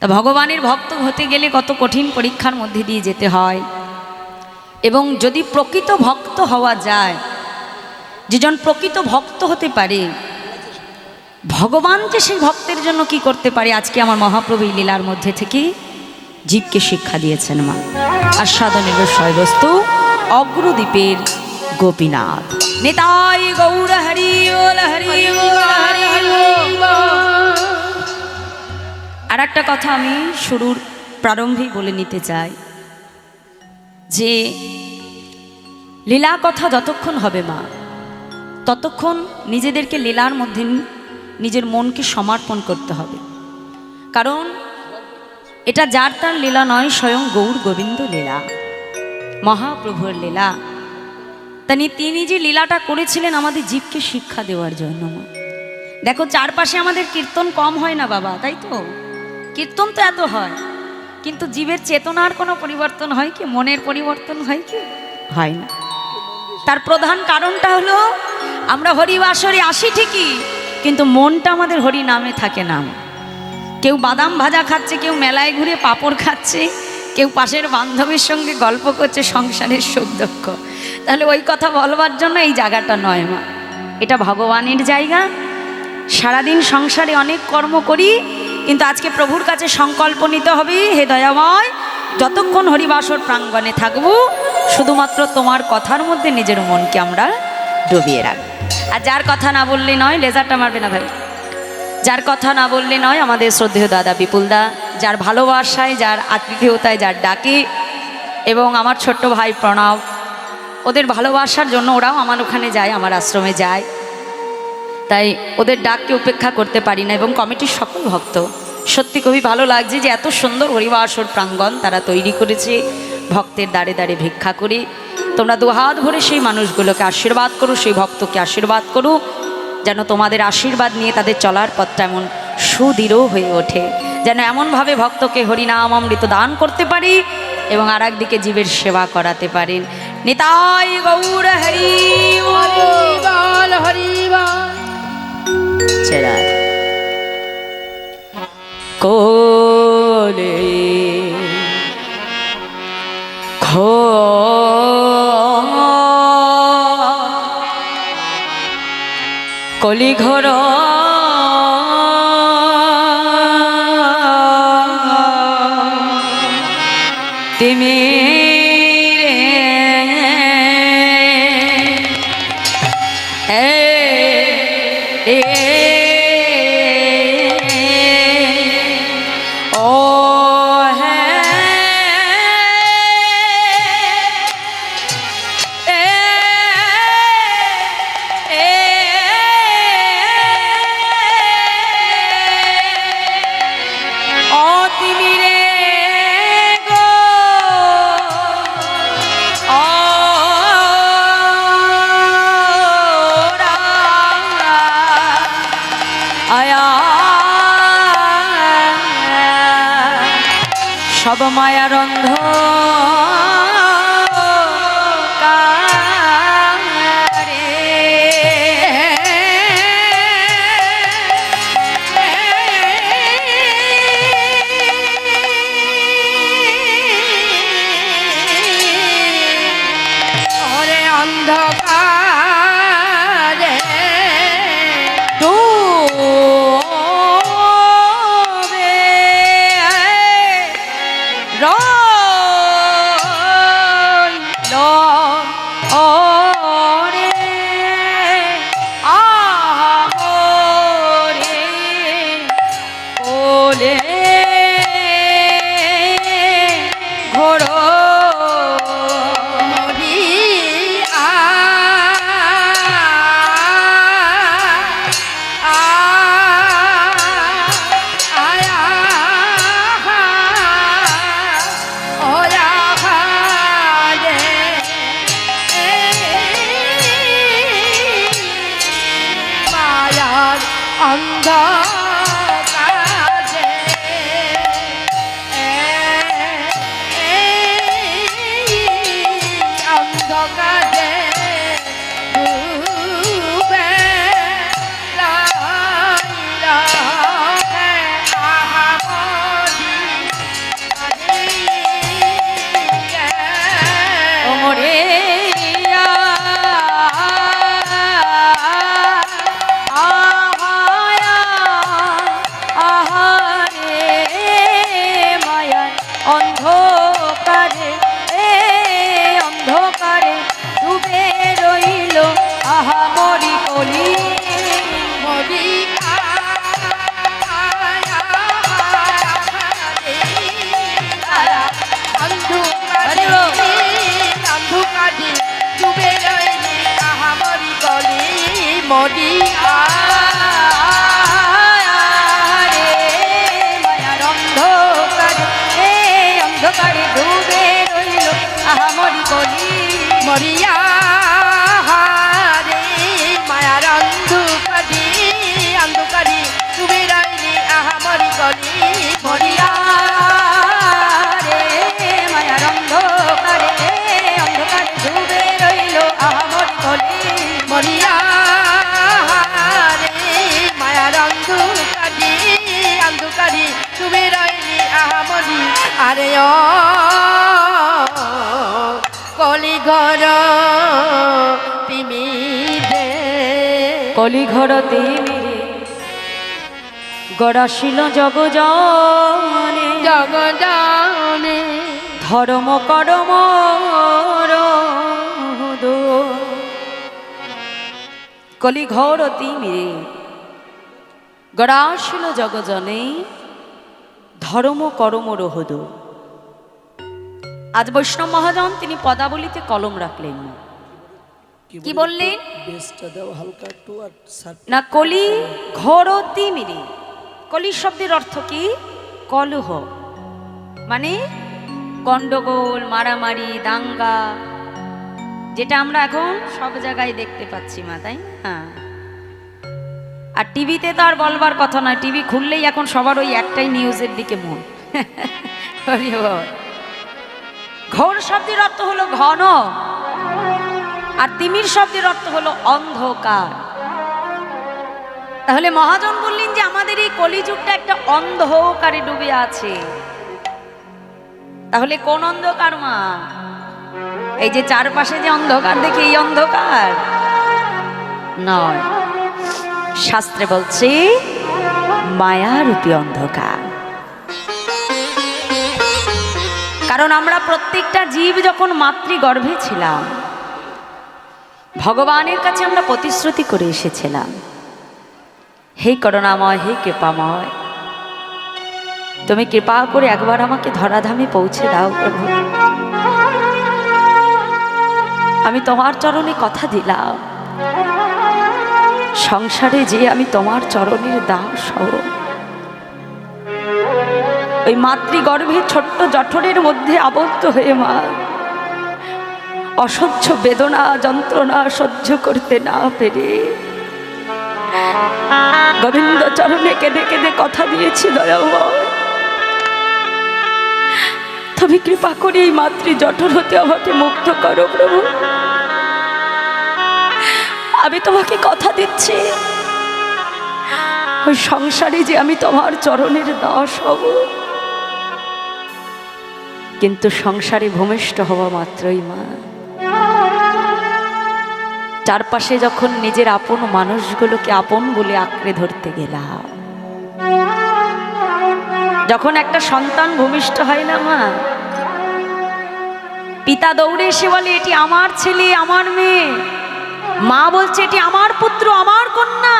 তা ভগবানের ভক্ত হতে গেলে কত কঠিন পরীক্ষার মধ্যে দিয়ে যেতে হয়। এবং যদি প্রকৃত ভক্ত হওয়া যায়, যেজন প্রকৃত ভক্ত হতে পারে, ভগবান যে সেই ভক্তের জন্য কি করতে পারে? আজকে আমার মহাপ্রভু লীলার মধ্যে থেকে জীবকে শিক্ষা দিয়েছেন মা। আস্বাদনের বিষয়বস্তু অগ্রদ্বীপের গোপীনাথ। নেতাই গৌর হরি হরি হরি। আর একটা কথা আমি শুরুর প্রারম্ভেই বলে নিতে চাই। যে লীলা কথা যতক্ষণ হবে মা, ততক্ষণ নিজেদেরকে লীলার মধ্যে নিজের মনকে সমর্পণ করতে হবে। কারণ এটা যার তার লীলা নয়, স্বয়ং গৌর গোবিন্দ লীলা, মহাপ্রভুর লীলা। তানি তিনি যে লীলাটা করেছিলেন আমাদের জীবকে শিক্ষা দেওয়ার জন্য দেখো, চারপাশে আমাদের কীর্তন কম হয় না বাবা, তাই তো? কীর্তন তো এত হয় কিন্তু জীবের চেতনার কোনো পরিবর্তন হয় কি? মনের পরিবর্তন হয় কি? হয় না। তার প্রধান কারণটা হলো আমরা হরিবাসরে আসি ঠিকই কিন্তু মনটা আমাদের হরি নামে থাকে না। কেউ বাদাম ভাজা খাচ্ছে কেউ মেলায় ঘুরে পাপড় খাচ্ছে কেউ পাশের বান্ধবীর সঙ্গে গল্প করছে সংসারের সুখ দুঃখ। তাহলে ওই কথা বলবার জন্য এই জায়গাটা নয় মা। এটা ভগবানের জায়গা। সারাদিন সংসারে অনেক কর্ম করি কিন্তু আজকে প্রভুর কাছে সংকল্প নিতে হবে। হে দয়াময়, যতক্ষণ হরিবাসর প্রাঙ্গণে থাকব, শুধুমাত্র তোমার কথার মধ্যে নিজের মনকে আমরা ডুবিয়ে রাখব। আর যার কথা না বললে নয়, লেজারটা মারবে না ভাই। যার কথা না বললে নয়, আমাদের শ্রদ্ধেয় দাদা বিপুলদা যার ভালোবাসায়, যার আতিথেয়তায়, যার ডাকে, এবং আমার ছোট্ট ভাই প্রণব, ওদের ভালোবাসার জন্য ওরাও আমার ওখানে যায়, আমার আশ্রমে যায়। তাই ওদের ডাককে উপেক্ষা করতে পারি না এবং কমিটির সকল ভক্ত। সত্যি খুবই ভালো লাগছে যে এত সুন্দর হরিবাসর প্রাঙ্গণ তারা তৈরি করেছে। ভক্তের দাঁড়ে দাঁড়ে ভিক্ষা করে। তোমরা দুহাত ভরে সেই মানুষগুলোকে আশীর্বাদ করো, সেই ভক্তকে আশীর্বাদ করো, যেন তোমাদের আশীর্বাদ নিয়ে তাদের চলার পথটা এমন সুদৃঢ় হয়ে ওঠে। যেন এমনভাবে ভক্তকে হরিনাম অমৃত দান করতে পারি এবং আর একদিকে জীবের সেবা করাতে পারেন নিতাই গৌর হরি বল। ছেড়া কোলে খো কলি তিমি সব মায়ার অন্ধ। মায়ার মরি কলি ঘরতে মেরে গড়াশিল জগজনে জগদানে ধর্ম করম। কলি ঘরতি মেরে গড়াশিল জগজনে ধর্ম করম রহদ আজ বৈষ্ণব মহাজন তিনি পদাবলিতে কলম রাখলেন। কি বললেন? বেসটা দাও হালকা একটু আর না কলি ঘরতি মিরে কলি শব্দের অর্থ কি? কলহ। মানে গন্ডগোল মারামারি দাঙ্গা যেটা আমরা এখন সব জায়গায় দেখতে পাচ্ছি মা তাই হ্যাঁ। আর টিভিতে তো আর বলবার কথা নয় টিভি খুললেই এখন সবার ওই একটাই নিউজের দিকে মন। ঘোর শব্দের অর্থ হলো ঘন। আর তিমির শব্দের অর্থ হলো অন্ধকার। তাহলে মহাজন বললেন যে আমাদের এই কলিযুগটা একটা অন্ধকারে ডুবে আছে। তাহলে কোন অন্ধকার, মা? এই যে চারপাশে যে অন্ধকার, দেখি এই অন্ধকার? নয়। শাস্ত্রে বলছে, মায়ারূপী অন্ধকার। কারণ আমরা প্রত্যেকটা জীব যখন মাতৃগর্ভে ছিলাম ভগবানের কাছে আমরা প্রতিশ্রুতি করে এসেছিলাম। হে করুণাময়, হে কৃপাময়, তুমি কৃপা করে একবার আমাকে ধরাধামে পৌঁছে দাও প্রভু। আমি তোমার চরণে কথা দিলাম। সংসারে যে আমি তোমার চরণের দাস হব। ওই মাতৃগর্ভে ছোট্ট জঠরের মধ্যে আবদ্ধ হয়ে মা অসহ্য বেদনা, যন্ত্রণা সহ্য করতে না পেরে। গোবিন্দ চরণে কেঁদে কেঁদে কথা দিয়েছি, দয়াময়। তুমি কৃপা করে এই মাতৃ জঠর হতে, আমাকে মুক্ত করো, প্রভু। আমি তোমাকে কথা দিচ্ছি। ওই সংসারে যে আমি তোমার চরণের দাস হব, কিন্তু সংসারে ভূমিষ্ঠ হওয়া মাত্রই মা। চারপাশে যখন নিজের আপন মানুষগুলোকে আপন বলে আঁকড়ে ধরতে গেলাম। যখন একটা সন্তান ভূমিষ্ঠ হয় না মা, পিতা দৌড়ে এসে বলে, এটি আমার ছেলে, আমার মেয়ে। মা বলছে, এটি আমার পুত্র, আমার কন্যা।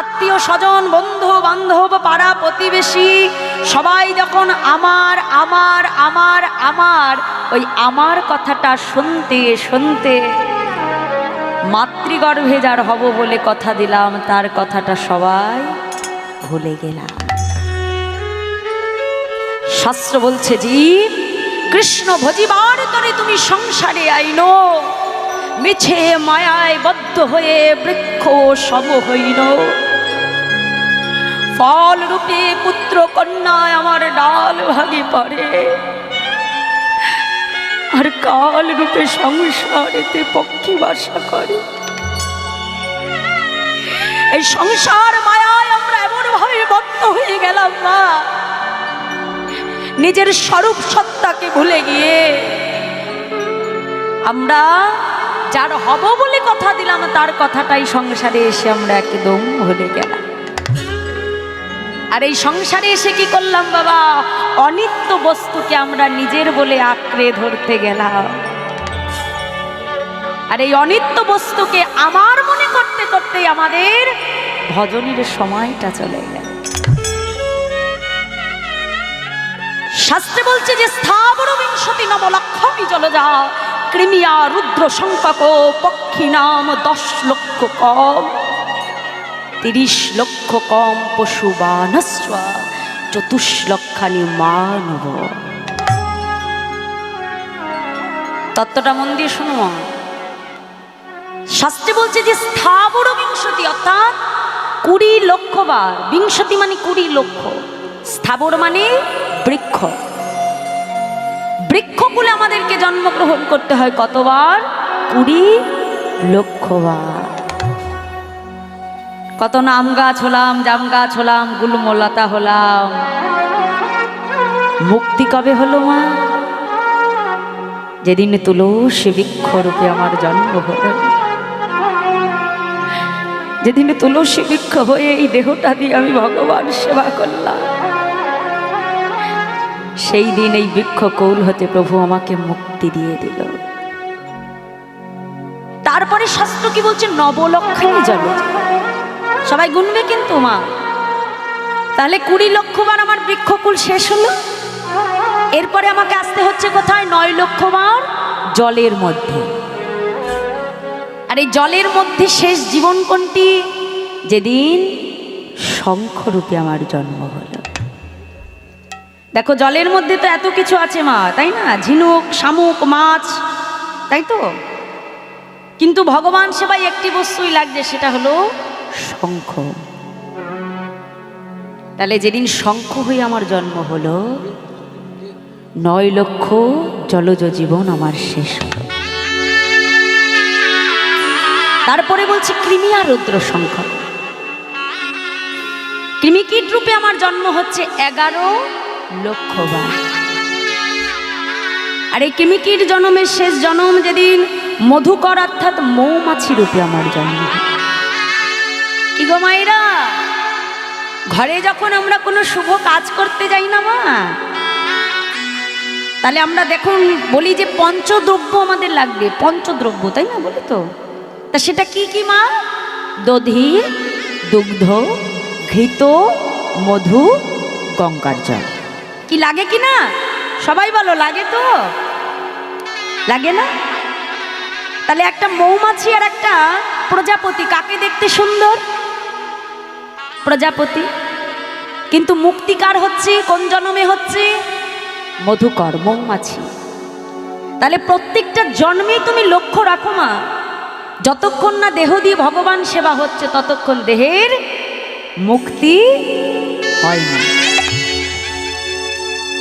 আত্মীয় স্বজন, বন্ধু, বান্ধব, পাড়া প্রতিবেশী, সবাই যখন আমার আমার আমার আমার, ওই আমার কথাটা শুনতে শুনতে মাতৃগর্ভে যার হব বলে কথা দিলাম, তার কথাটা সবাই ভুলে গেলাম। শাস্ত্র বলছে, জীব, কৃষ্ণ ভজিবার তরে তুমি সংসারে আইনো। মিছে মায়ায় বদ্ধ হয়ে বৃক্ষ সম হইন। ফল রূপে পুত্র কন্যায় আমার ডাল ভাগে পড়ে। আর কাল রূপে সংসারেতে পক্ষী বাসা করে। এই সংসার মায়ায় আমরা এমন ভাবে বদ্ধ হয়ে গেলাম মা নিজের স্বরূপ সত্তাকে ভুলে গিয়ে আমরা যার হব বলে কথা দিলাম, তার কথাটাই সংসারে এসে আমরা একদম ভুলে গেলাম। আর এই সংসারে এসে কি করলাম বাবা? অনিত্য বস্তুকে আমরা নিজের বলে আঁকড়ে ধরতে গেলাম। আর এই অনিত্য বস্তুকে আমার মনে করতে করতে আমাদের ভজনের সময়টা চলে গেল। শাস্ত্রে বলছে যে, স্থাবর বিংশতি নম লক্ষণী যা কৃমিয়া রুদ্র সংখ্যক পক্ষী নাম দশ লক্ষ কম। তিরিশ লক্ষ কম পশু বানস্ব, চতুষ্লক্ষানি মানব। তত্ত্বটা মন দিয়ে শোনো। শাস্ত্রে বলছে যে স্থাবর বিংশতি, অর্থাৎ কুড়ি লক্ষ বার, বিংশতি মানে কুড়ি লক্ষ। স্থাবর মানে বৃক্ষ। বৃক্ষকুলে আমাদেরকে জন্মগ্রহণ করতে হয় কতবার? কুড়ি লক্ষ বার। কত নাম গাছ হলাম, জাম গাছ হলাম, গুলমলতা হলাম। মুক্তি কবে হলো মা? যেদিন তুলসী বৃক্ষরূপে আমার জন্ম হলো। যেদিন তুলসী বৃক্ষ হয়ে এই দেহটা দিয়ে আমি ভগবান সেবা করলাম। সেই দিন এই বৃক্ষ কৌল হতে প্রভু আমাকে মুক্তি দিয়ে দিল। তারপরে শাস্ত্র কি বলছে? নবলক্ষণী জল সবাই গুনবে কিন্তু, মা। তাহলে কুড়ি লক্ষ বার আমার বৃক্ষকুল শেষ হলো। এরপরে আমাকে আসতে হচ্ছে কোথায়? নয় লক্ষ বার জলের মধ্যে। আর এই জলের মধ্যে শেষ জীবন কোনটি? যেদিন শঙ্খরূপে আমার জন্ম হলো। দেখো, জলের মধ্যে তো এত কিছু আছে, মা, তাই না? ঝিনুক, শামুক, মাছ, তাই তো? কিন্তু ভগবান সেবাই একটি বস্তুই লাগছে, সেটা হলো শঙ্খ। তাহলে যেদিন শঙ্খ হয়ে আমার জন্ম হলো, নয় লক্ষ জলজ জীবন আমার শেষ তারপরে বলছি, কৃমি আর রুদ্র সংখ্যা কৃমিকীট রূপে আমার জন্ম হচ্ছে এগারো লক্ষ বার। আর এই কৃমিকীট জন্মের শেষ জন্ম যেদিন মধুকর অর্থাৎ মৌমাছি রূপে আমার জন্ম হয়। কি গো মায়েরা? ঘরে যখন আমরা কোনো শুভ কাজ করতে যাই না মা, তাহলে আমরা দেখুন, বলি যে পঞ্চদ্রব্য আমাদের লাগবে। পঞ্চদ্রব্য, তাই না বলি তো? তা সেটা কি কি মা? দধি, দুগ্ধ, ঘৃত, মধু, গঙ্গার জল। কি লাগে কি না? সবাই বলো, লাগে তো? লাগে না? তাহলে একটা মৌমাছি আর একটা প্রজাপতি, কাকে দেখতে সুন্দর? প্রজাপতি। কিন্তু মুক্তিকার হচ্ছে, কোন জন্মে হচ্ছে? মধুকর মৌমাছি। তাহলে প্রত্যেকটা জন্মেই তুমি লক্ষ্য রাখো মা, যতক্ষণ না দেহ দিয়ে ভগবান সেবা হচ্ছে, ততক্ষণ দেহের মুক্তি হয় না।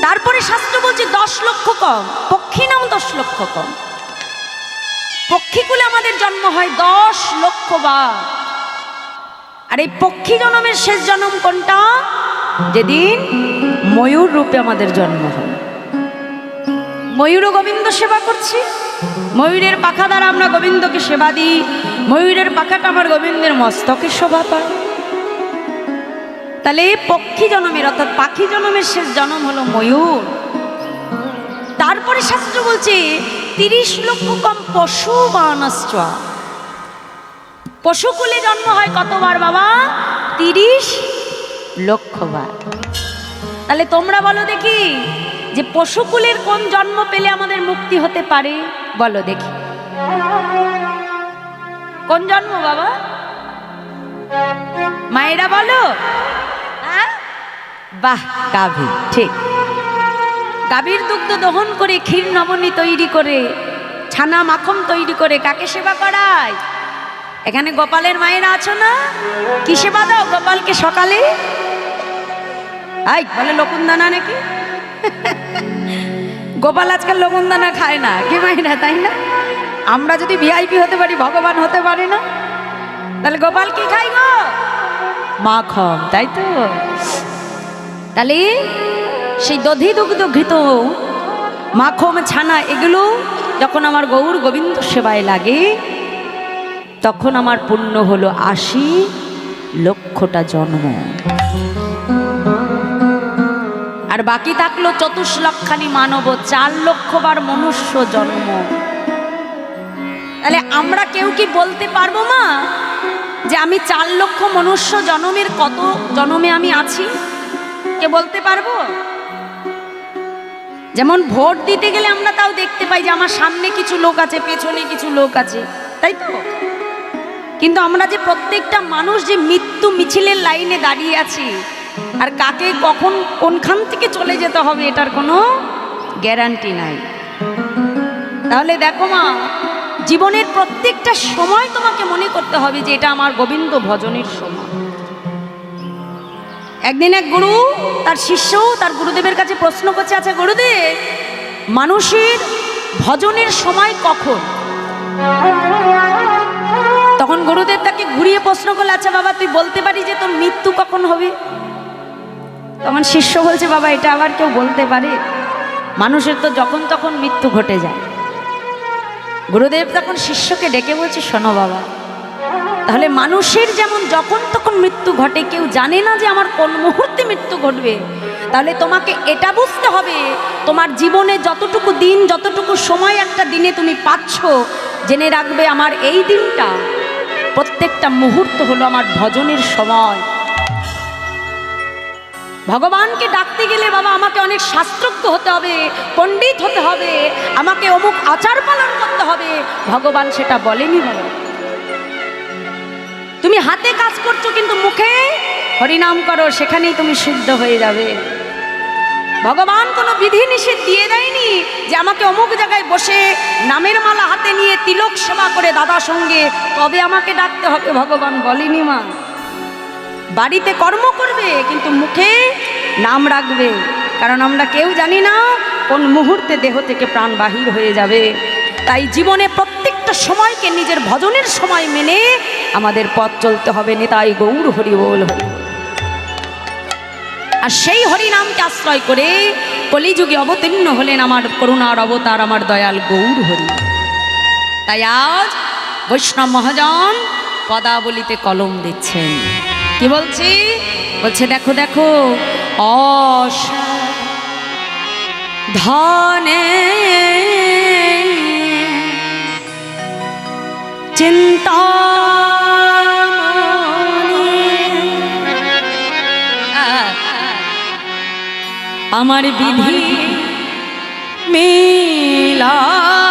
তারপরে শাস্ত্র বলছে, দশ লক্ষ কম পক্ষী নাম দশ লক্ষ কম। পক্ষীকুলে আমাদের জন্ম হয় দশ লক্ষ বার। আর এই পক্ষী জন্মের শেষ জন্ম কোনটা? যেদিন ময়ূর রূপে আমাদের জন্ম হয়। ময়ূর গোবিন্দ সেবা করছি। ময়ূরের পাখা দ্বারা আমরা গোবিন্দকে সেবা দিই। ময়ূরের পাখাটা আমার গোবিন্দের মস্তকে শোভা পায়। তাহলে পক্ষী জনমের অর্থাৎ পাখি জনমের শেষ জন্ম হলো ময়ূর। তারপরে শাস্ত্র বলছে, তিরিশ লক্ষ কম পশু বানশ্চ। পশুকুলে জন্ম হয় কতবার বাবা? তিরিশ লক্ষবার। তাহলে তোমরা বলো দেখি, যে পশুকুলের কোন জন্ম পেলে আমাদের মুক্তি হতে পারে? বলো দেখি। কোন জন্ম বাবা? মায়েরা বলো। হ্যাঁ? বাহ, গাভী, ঠিক। গাভীর দুগ্ধ দহন করে ক্ষীর নবনী তৈরি করে, ছানা মাখন তৈরি করে কাকে সেবা করায়? এখানে গোপালের মায়েরা আছো না? কি সেবা দাও গোপালকে সকালে? আই বলে লকুনদানা নাকি? গোপাল আজকাল লকুনদানা খায় না। কি মায়েরা তাই না? আমরা যদি ভিআইপি হতে পারি, ভগবান হতে পারে না? তাহলে গোপাল কি খাই গো? মাখন তাই তো? তাহলে সেই দধি দুগ্ধ ঘৃত মাখম ছানা এগুলো যখন আমার গৌর গোবিন্দ সেবায় লাগে তখন আমার পুণ্য হলো আশি লক্ষটা জন্ম। আর বাকি থাকল চতুর্লক্ষানি মানব, চার লক্ষবার মনুষ্য জন্ম। তাহলে আমরা কেউ কি বলতে পারব মা, যে আমি চার লক্ষ মনুষ্য জন্মের কত জন্মে আমি আছি? কে বলতে পারব? যেমন ভোট দিতে গেলে আমরা তাও দেখতে পাই যে আমার সামনে কিছু লোক আছে, পেছনে কিছু লোক আছে, তাই তো? কিন্তু আমরা যে প্রত্যেকটা মানুষ যে মৃত্যু মিছিলের লাইনে দাঁড়িয়ে আছি, আর কাকে কখন কোনখান থেকে চলে যেতে হবে এটার কোনো গ্যারান্টি নাই। তাহলে দেখো মা, জীবনের প্রত্যেকটা সময় তোমাকে মনে করতে হবে যে এটা আমার গোবিন্দ ভজনের সময়। একদিন এক গুরু, তার শিষ্য, তার গুরুদেবের কাছে প্রশ্ন করছে আছে গুরুদেব, মানুষের ভজনের সময় কখন? গুরুদেব তাকে ঘুরিয়ে প্রশ্ন করলে আচ্ছা বাবা, তুই বলতে পারি যে তোর মৃত্যু কখন হবে? তখন শিষ্য বলছে, বাবা, এটা আবার কেউ বলতে পারে। মানুষের তো যখন তখন মৃত্যু ঘটে যায়। গুরুদেব তখন শিষ্যকে ডেকে বলছে, শোনো বাবা, তাহলে মানুষের যেমন যখন তখন মৃত্যু ঘটে, কেউ জানে না যে আমার কোন মুহূর্তে মৃত্যু ঘটবে। তাহলে তোমাকে এটা বুঝতে হবে, তোমার জীবনে যতটুকু দিন, যতটুকু সময় একটা দিনে তুমি পাচ্ছ, জেনে রাখবে আমার এই দিনটা। প্রত্যেকটা মুহূর্ত হলো আমার ভজনের সময়। ভগবানকে ডাকতে গেলে বাবা আমাকে অনেক শাস্ত্রজ্ঞ হতে হবে, পণ্ডিত হতে হবে, আমাকে অমুক আচার পালন করতে হবে। ভগবান সেটা বলেনি বাবা। তুমি হাতে কাজ করছ কিন্তু মুখে হরিনাম করো, সেখানেই তুমি শুদ্ধ হয়ে যাবে। ভগবান কোনো বিধি নিষেধ দিয়ে দেয়নি যে আমাকে অমুক জায়গায় বসে নামের মালা হাতে নিয়ে তিলক সেবা করে দাদা সঙ্গে, তবে আমাকে ডাকতে হবে ভগবান বলেনি মা। বাড়িতে কর্ম করবে, কিন্তু মুখে নাম রাখবে। কারণ আমরা কেউ জানি না কোন মুহূর্তে দেহ থেকে প্রাণ বাহির হয়ে যাবে। তাই জীবনে প্রত্যেকটা সময়কে নিজের ভজনের সময় মেনে আমাদের পথ চলতে হবে। নেতাই গৌর হরি বল হরি। বল। আর সেই হরিনামকে আশ্রয় করে কলিযুগে অবতীর্ণ হলেন আমার করুণার অবতার, আমার দয়াল গৌর হরি। তাই আজ বৈষ্ণব মহাজন পদাবলিতে কলম দিচ্ছেন। কি বলছি? বলছে, দেখো দেখো অস ধনে চিন্তা আমার বিধি মিলায়লো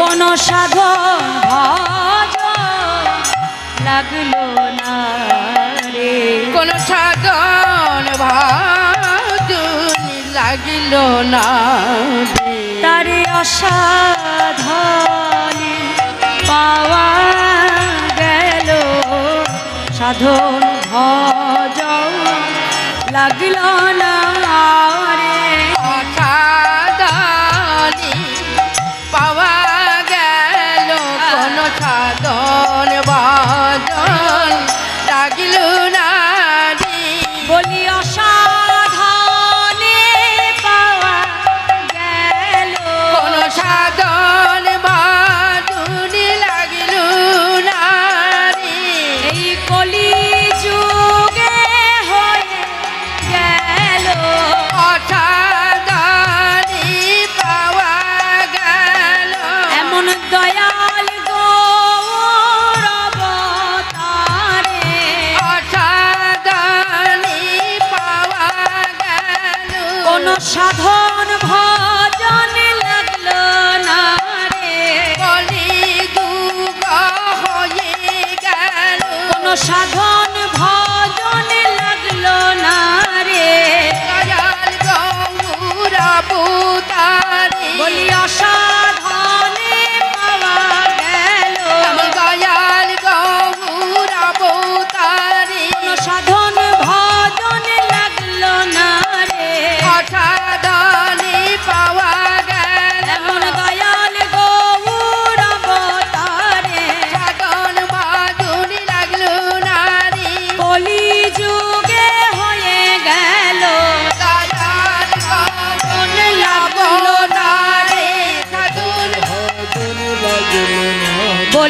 কোন সাধন ভজ লাগল না রে। কোন সাধন ভাদুনি লাগিল না রে। তারে অসাধনে পাওয়া গেল। সাধন ভজ লাগল না রে। সাধন ভাদন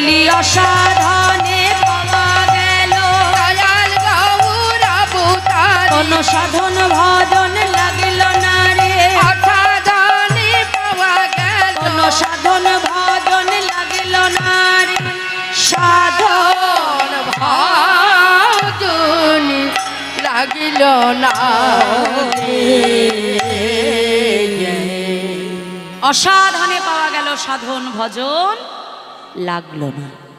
বলি অসাধনে পাওয়া গেল। দয়াল কোন সাধন ভজন লাগিল না রে। অসাধনে পাওয়া গেল। কোন সাধন ভজন লাগিল না রে। সাধন ভাজন লাগিল না অসাধনে পাওয়া গেল সাধন ভজন। লাগল না।